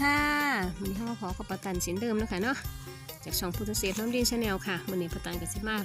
ค่ะวันนี้เราขอกับประตันเสียนเดิมนะคะเนาะจากช่องพุทธเศษน้ำดินชาแนลค่ะวันนี้ประตันกับสิมา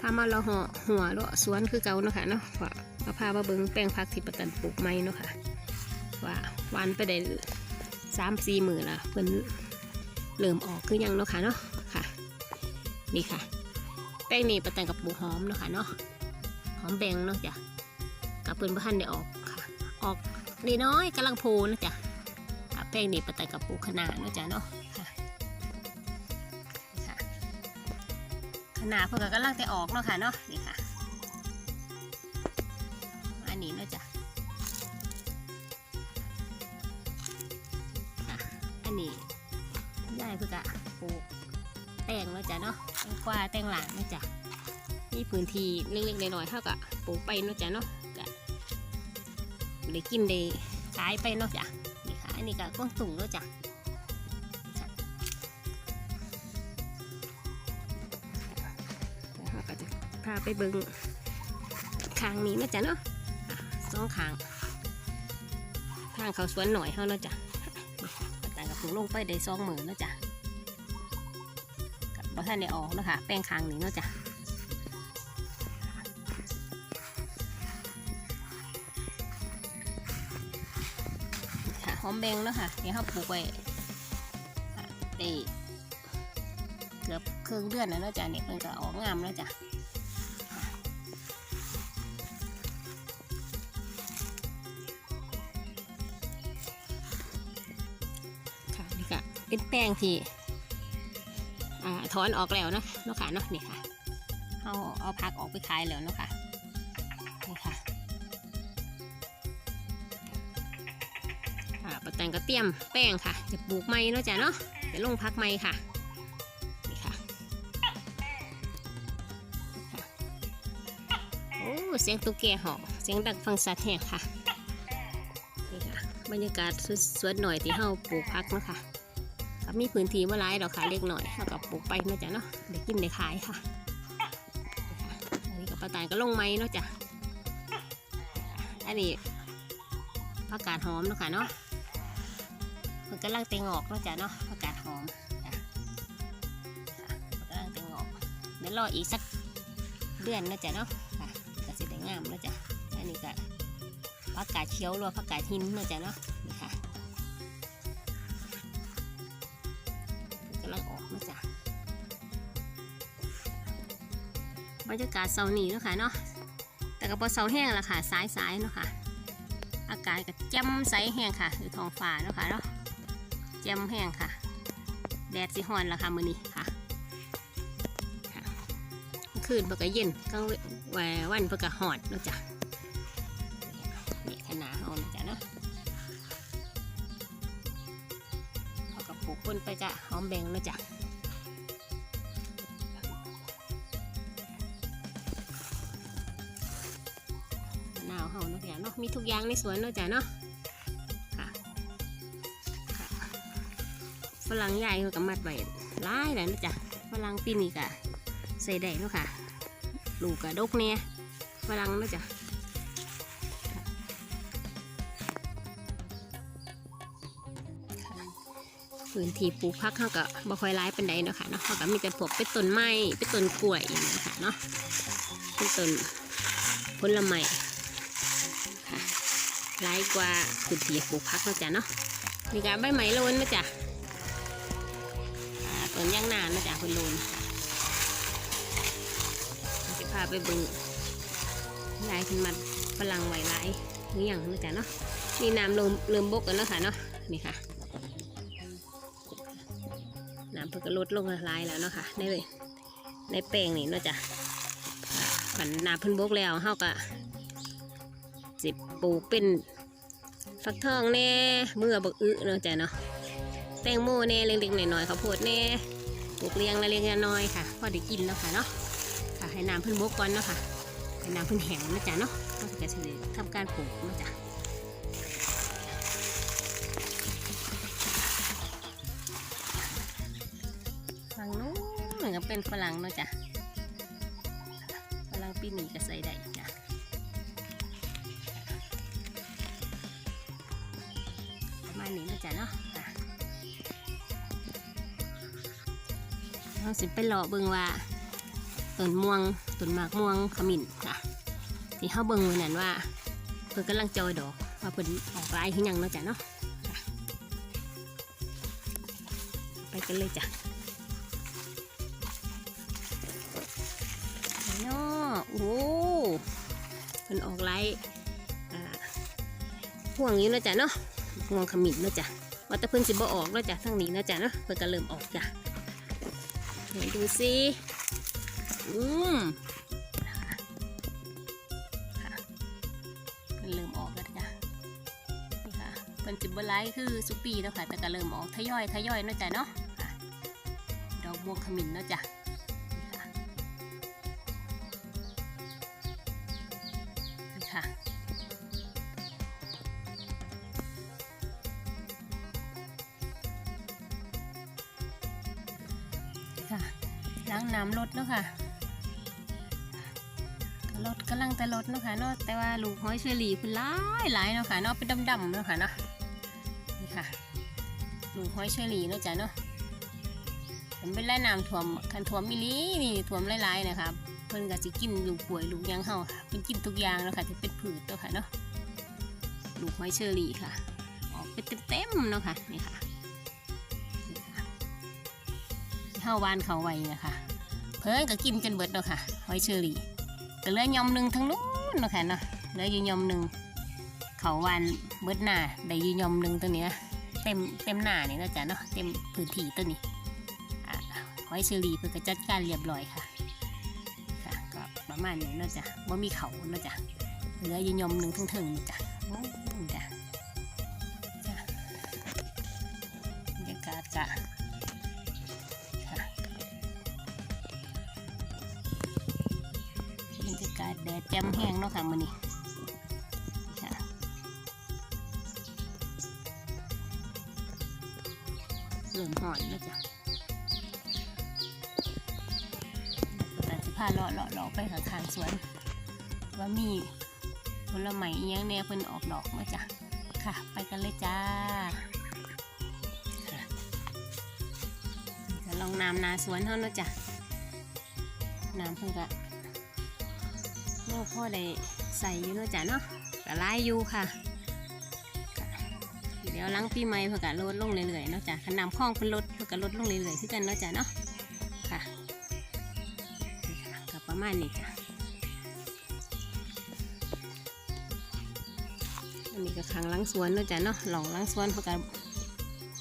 พามาเราหัวหัวเลาะสวนคือเก่านะคะเนาะว่ามาพามาเบิ้งแป้งพักที่ประตันปลูกไม้เนาะค่ะว่าวันไปได้สามสี่หมื่นละเพิ่นเริ่มออกคือยังเนาะค่ะเนาะค่ะนี่ค่ะ แป้งนี่ประตันกับปลูกหอมเนาะค่ะเนาะหอมแบงเนาะจ้ะกับเพิ่นบ้านได้ออกค่ะ ออกนิดน้อยกำลังโพนะจ๊ะ อะแป้งนี่ปะแต่กับปูขนาดเนาะจ๊ะเนาะค่ะขนาดเพื่อก็กำลังแต่ออกเนาะค่ะเนาะนี่ค่ะ อันนี้เนาะจ๊ะอันนี้ยายเพื่อกะปูแตงเนาะจ๊ะเนาะแตงกวาแตงหลางเนาะจ๊ะมีพื้นที่เล็กๆน้อยๆเท่ากับปูไปเนาะจ๊ะเนาะกะได้กินได้ขายไปเนาะจ๊ะ นี่ค่ะอันนี้ก็ก้องตุ่งแล้วยจ้ะเราก็จะพาไปเบิ้งคางนี้นะจ๊ะเนาะสองคางทางเขาสวนหน่อยเขาเนาะจ้ะแต่กับผงลงไปได้สองหมื่นแล้วจ้ะกับบ่ท่านได้ออกแล้วค่ะ แป้งคางนี้เนาะจ้ะ หอมแบงเนาะค่ะเดี๋ยวเขาปลูกไว้ได้เกือบครึ่งเดือนแล้วเนาะจ้ะเนี่ยมันก็ออกงามแล้วจ้ะค่ะนี่ก็เป็นแป้งที่อถอนออกแล้วนะเนาะค่ะเนาะนี่ค่ะเอาเอาพักออกไปขายแล้วเนาะค่ะ ค่ะป้าแตงก็เตรียมแป้งค่ะจะปลูกไม้เนาะจ้ะเนาะจะลงพักไม้ค่ะนี่ค่ะโอ้เสียงตุ๊กแกห่อเสียงดังฟังสัตว์แห่งค่ะนี่ค่ะบรรยากาศสวนหน่อยที่เฮาปลูกพักเนาะค่ะก็มีพื้นที่มาหลายดอกค่ะเล็กหน่อยเฮาก็ปลูกไปเนาะจ้ะเนาะได้กินได้ขายค่ะนี่ค่ะอันนี้ก็ป้าแตงก็ลงไม้เนาะจ้ะอันนี้ผักกาดหอมเนาะค่ะเนาะ มันกำลังเต็งออกเนาะจ้ะเนาะผักกาดหอมจ้ะค่ะมันกำลังเต็งออก เดี๋ยวรออีกสักเดือนนะจ้ะเนาะค่ะก็จะได้งามเนาะจ้ะอันนี้ก็ผักกาดเขียวหรอผักกาดหินนะจ้ะเนาะนี่ค่ะมันกำลังออกนะจ้ะบรรยากาศเสาร์นี้เนะค่ะเนาะแต่ก็พอเสาแห้งและค่ะสายๆเนาะค่ะอากาศก็แจ่มใสแห้งค่ะอยู่ท้องฟ้าเนาะค่ะเนาะ แจ่มแห้งค่ะ แดดสิฮ้อนแล้วค่ะมื้อนี้ค่ะคืนเพิ่นก็เย็นกลางววันเพิ่นก็ฮ้อนเนะจ้ะนี่ขนาดเฮานะจ้ะเนาะเขาก็ปลูกปนไปจ้ะหอมแบงนะจ้ะมะนาวเฮาเนาะจ้ะเนาะมีทุกอย่างในสวนเนาะจ้ะเนาะ รั่งใหญ่ก็มัดไว้หลายแล้วนะจ๊ะฝรั่งปีนี้ก็ใส่ได้เนาะค่ะลูกกระดกเนี่ยฝรั่งนะจ๊ะพื้นที่ปลูกพักเขาก็บ่ค่อยร้ายเป็นใดเนาะค่ะเนาะเขาก็มีแต่พวกเป็นต้นไม้เป็นต้นกล้วยอย่างนี้ค่ะเนาะเป็นต้นผลไม้ค่ะร้ายกว่าพื้นที่ปลูกพักเนาะจ๊ะเนาะนี่ก็ใบไมโลนนะจ๊ะ อ่าต้นย่างนานนะจ๊ะคุณโลนจะพาไปเบึงลายขึ้นมาฝรั่งไหวลายหรือยังนะจ๊ะเนาะนี่น้ำเริ่มเริ่มบกกันแล้วค่ะเนาะนี่ค่ะน้ำเพิ่งลดลงละลายแล้วเนาะค่ะในในแป้งนี่เนาะจ๊ะอ่าขันน้ำเพิ่นบกแล้วเฮาก็สิปลูกเป็นฟักทองแน่เมื่อบักอึเนาะจ้ะเนาะ แตงโมแน่เล็กๆหน่อยๆข้าวโพดแน่ปลูกเลี้ยงละเล็กๆน้อยค่ะพอได้กินแล้วค่ะเนาะค่ะให้น้ำพิ่นบกก่อนเนาะค่ะให้น้ำพิ่นแห้งนะจ๊ะเนาะก็จะเฉลยทำการปลูกนะจ๊ะฝั่งนู้นเหมือนกับเป็นฝรั่งเนาะจ้ะฝรั่งปีนี้ก็ใส่ได้จ้ะประมาณนี้นะจ๊ะเนาะ เราสิไปเลาะเบิ่งว่าต้นม่วงต้นหมากม่วงขมิ้นค่ะที่เฮาเบิ่งมื้นั้นว่าเพิ่นกำลังจอยดอกว่าเพิ่นออกลายคือหยังเนาะจ้ะเนาะไปกันเลยจ้ะเนาะโอ้เพิ่นออกลายอ่าพ่วงอยู่เนาะจ้ะเนาะม่วงขมิ้นเนาะจ้ะว่าแต่เพิ่นสิบ่ออกเนาะจ้ะทางนี้เนาะจ้ะเนาะเพิ่นก็เริ่มออกจ้ะ ไหนดูสิอืมค่ะมันเริ่มออกแล้วจ้ะนี่ค่ะเป็นจิบบไลท์คือสุปีแล้วค่ะแต่ก็เริ่มออกทยอยทยอยเนาะจ้ะเนาะค่ะดอกบัวขมิ้นเนาะจ้ะ ล้างน้ำรถเนาะค่ะรถกำลังแต่รถเนาะค่ะเนาะแต่ว่าลูกห้อยเชอรี่เพิ่นหลายหลายเนาะค่ะเนาะเป็นดำๆเนาะค่ะเนาะนี่ค่ะ ลูกห้อยเชอรี่เนาะจ้ะเนาะผมเป็นไรน้ำท่วมคันท่วมมิลีนี่ท่วมหลายๆนะคะเพิ่นก็สิกินลูกป่วยลูกยังเฮาค่ะเพิ่นกินทุกอย่างเนาะค่ะที่เป็นผืดเนาะค่ะเนาะลูกห้อยเชอรี่ค่ะออกเป็นเต็มๆเนาะค่ะนี่ค่ะ ข้าวานเขาไว้นะคะ เพิ่นก็กินจนเบิดเนาะค่ะหอยเชอรี่แต่เหลือยอมหนึ่งทั้งนู้นเนาะค่ะเนาะเหลืออยู่ยอมหนึ่งเขาวานเบิดหน้าได้อยู่ยอมหนึ่งตัวเนี้ยเต็มเต็มหน้านี่เนะจ้ะเนาะเต็มพื้นที่ตัวนี้หอยเชอรี่เพิ่นก็จัดการเรียบร้อยค่ะค่ะก็ประมาณนี้นะจ้ะว่ามีเขาเนาะจ้ะเหลือยู่ยอมหนึ่งทั้งถึงๆนะจ้ะจ้ะจะบรรยากาศจ้ะค่ะ จมแห้งเนาะค่ะมื้อนี้ค่ะเริ่มหอนแล้วจ้ะแต่สิพาเลาะเลาะเลาะไปข้างๆสวน ว่ามีผลไม้อิหยังแน่เพิ่นออกดอกมาจ้ะ ค่ะ ไปกันเลยจ้าจะลองน้ำนาสวนเท่านั้นจ้ะ น้ำเพิ่งกะ โอ้พ่อได้ใส่อยู่เนาะจ้ะเนาะกระไลอยู่ค่ะ เดี๋ยวหลังปีใหม่เพิ่งกะลดลงเรื่อยๆเนาะจ้ะขนาดคล้องเพิ่นลดเพิ่งกะลดลงเรื่อยๆคือกันเนาะจ้ะเนาะค่ะนี่ค่ะก็ประมาณนี้จ้ะอันนี้ก็ขังหลังสวนเนาะจ้ะเนาะหลองหลังสวนเพิ่งกะ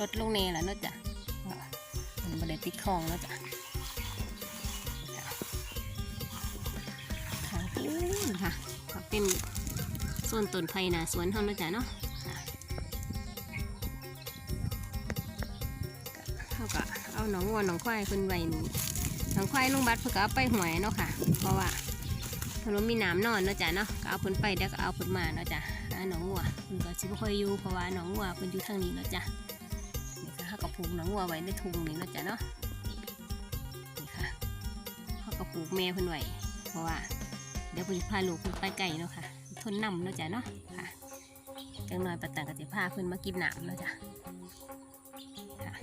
ลดลงเน่แหละเนาะจ้ะมันไม่ได้ติดคลองแล้วจ้ะ ค่ะก็เป็นส่วนต้นไผ่นาสวนเท่านั้นจ้ะเนาะเขาก็เอาหนองวัวหนองควายเพิ่นไว้นี่หนองควายลุงบัดเพิ่นก็เอาไปหวยเนาะค่ะ เพราะว่าเพิ่นมีน้ำนอนเนาะจ้ะเนาะก็เอาเพิ่นไปเดี๋ยวก็เอาเพิ่นมาเนาะจ้ะหาหนองวัวเพิ่นก็สิบ่ค่อยอยู่เพราะว่าหนองวัวเพิ่นอยู่ทางนี้เนาะจ้ะนี่ค่ะเขาก็ปลูกหนังวัวไว้ในถุงนี่เนาะจ๊ะเนาะนี่ค่ะเขาก็ปลูกแม่เพิ่นไว้เพราะว่า เดี๋ยวเพิ่พาลูกเพิ่นไปไกลเนาะค่ะทนน้ำเนาะจ๊ะเนาะค่ะจังหน่อยปะตังก็จะพาเพิ่นมากินหน้ำเนาะจ๊ะค่ะ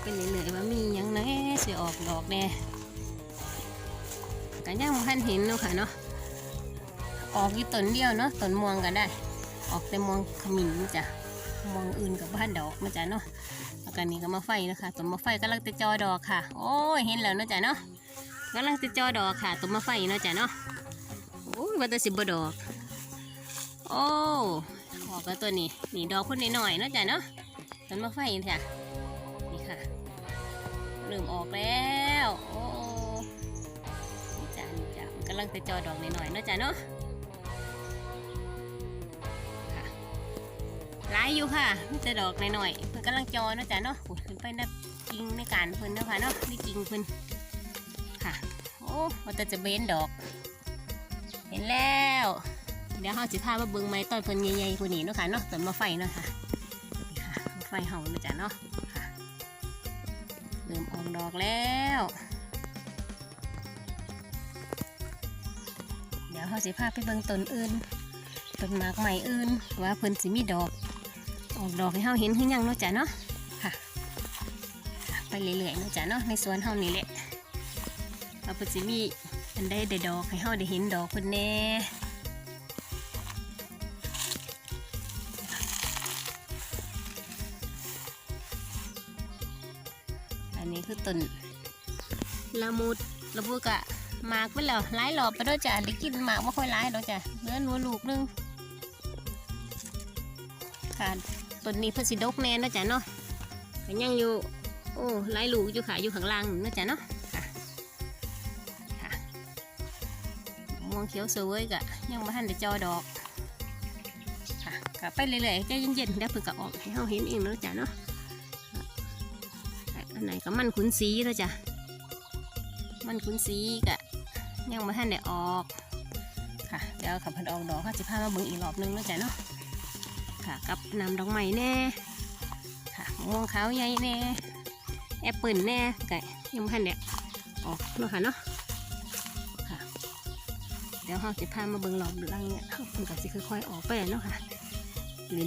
ไปเหนื่อยๆว่ามียังแหน่สิออกดอกแน่กันยังพันเห็นเนาะค่ะเนาะออกอยู่ต้นเดียวเนาะต้นม่วงก็ได้ ออกแต่ม่วงขมิ้นจ้ะม่วงอื่นกับบ้านดอกมาจ้ะเนาะแล้วกันนี้ก็มาไฟนะคะต้นมาไฟกำลังจะจอดอกค่ะ โอ้ยเห็นแล้วเนาะจ้ะเนาะกำลังจะจอดอกค่ะต้นมาไฟเนาะจ้ะเนาะโอ้ยว่าแต่สิบดอก โอ้ออกแล้วตัวนี้นี่ดอกพุ่นหน่อยๆเนาะจ้ะเนาะต้นมาไฟจ้ะนี่ค่ะเริ่มออกแล้วโอ้นี่จ้ะนี่จ้ะมันกำลังจะจอดอกหน่อยๆเนาะจ้ะเนาะ หลายอยู่ค่ะมีแต่ดอกหน่อยๆเพิ่นกำลังจอเนาะจ้ะเนาะโอ้เพิ่นไปนับกิ่งในการเพิ่นเนาะค่ะเนาะนี่กิ่งเพิ่นค่ะ โอ้ว่าแต่จะเบนดอก เห็นแล้ว เดี๋ยวเฮาสิพามาเบิ่งไม้ต้นเพิ่นใหญ่ๆกว่านี้เนาะค่ะเนาะต้นมะไฟเนาะค่ะนี่ค่ะมะไฟเฮาเนาะจ้ะเนาะค่ะเริ่มออกดอกแล้วเดี๋ยวยวเขาสิพาไปเบิ่งต้นอื่นต้นหมากใหม่อื่นว่าเพิ่นสิมีดอก ออกดอกให้เฮาเห็นคือหยังเนาะจ้ะเนาะค่ะ ไปเรื่อยๆเนาะจ้ะเนาะในสวนเฮานี่แหละว่าเพิ่นสิมีอันใดได้ดอกให้เฮาได้เห็นดอกเพิ่นแน่อันนี้คือต้นละมุดละมุดกะหมากไปแล้วหลายรอบไปแล้วยจ้ะได้กินหมากบ่ค่อยหลายดอกจ้ะเหลือหนูลูกนึงค่ะ ต้นนี้เพิ่นสิดกแน่นะจ้ะเนาะก็ยังอยู่ โอ้หลายลูกอยู่ค่ะอยู่ข้างล่างนะจ้ะเนาะค่ะม่วงเขียวสวยกะยังบ่ทันได้จอดอกค่ะก็ไปเรื่อยๆใจเย็นๆเดี๋ยวเพิ่นก็ออกให้เฮาเห็นเองนะจ้ะเนาะอันไหนก็มันขุนสีแล้วจ้ะมันขุนสีกะยังบ่ทันได้ออกค่ะเดี๋ยวขับพิ่นออกดอกเขาจะพามาเบิ่งอีกรอบนึงนะจ้ะเนาะ ค่ะกับน้ำดอกไม้แน่ค่ะม่วงขาวใหญ่แน่แอปเปิลแน่ไก่ยังพันเนี่ยออกเนาะค่ะเนาะค่ะ เดี๋ยวเราจะพามาเบิ่งหลอมลังเนี่ยเขาเพิ่นก็สิค่อยๆออกไปเนาะค่ะ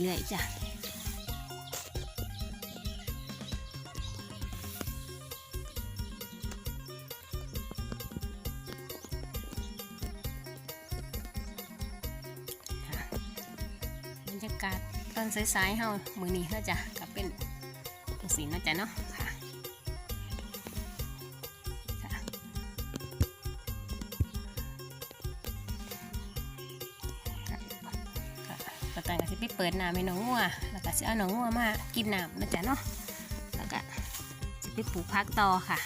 เรื่อยๆจ้ะากาศตอนสายๆเฮามือนี้เฮาจ้ะก็เป็นสีนะจ๊ะเนาะค่ะค่ะค่ะค่ะป้าตันก็จะไปเปิดน้ำให้น้องงัวแล้วก็จะเอาน้องงัวมากินน้ำนะจ๊ะเนาะแล้วก็จะไปปลูกพักต่อค่ะ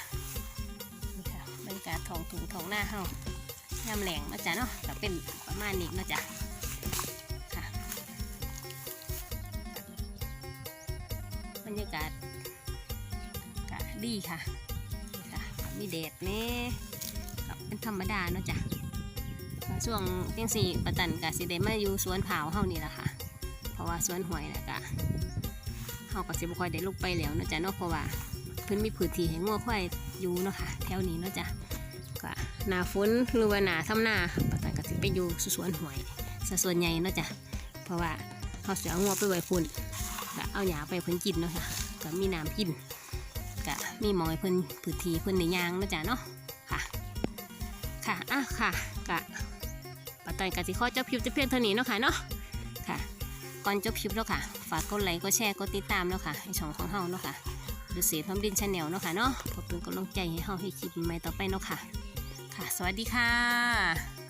นี่ค่ะบรรยากาศทองถุงทองหน้าเฮายามแหลงนะจ๊ะเนาะก็เป็นประมาณนี้นะจ๊ะ รรยากาศก็ดีค่ะนี่ค่ะมีแดดแน่ก็เป็นธรรมดาเนาะจ้ะช่วงเที่ยงสี่ปะตันกะสิได้มาอยู่สวนเผาเฮานี่แหละค่ะ เพราะว่าสวนหวยนะกะเฮาก็สิบ่ค่อยได้ลงไปแล้วเนาะจ้ะเนาะเพราะว่าเพิ่นมีพื้นที่ให้งัวควายอยู่เนาะค่ะ แถวนี้เนาะจ้ะก็หน้าฝนหรือว่าหน้าทำนาปะตันก็สิไปอยู่สวนหวยซะส่วนใหญ่เนาะจ้ะเพราะว่าเฮาเสิเอางัวไปไว้พุ่น เอาหญ้าไปเพิ่นกินเนาะค่ะก็มีน้ำกินกะมีมอยเพิ่นพื้นที่เพิ่นในยางนะจ้ะเนาะค่ะ ค่ะอะค่ะกะปะตอนกะสิข้อเจบคลิปจะเพียงเท่านี้เนาะค่ะเนาะค่ะ ก่อนจบคลิปแล้วค่ะ ฝากกดไลค์กดแชร์กดติดตามแล้วค่ะให้ช่องของเฮาเนาะค่ะหรือเสียทอมดินชาแนลเนาะค่ะเนาะเพื่อเป็นกำลังใจให้เฮาให้คลิปใหม่ต่อไปเนาะค่ะ ค่ะ สวัสดีค่ะ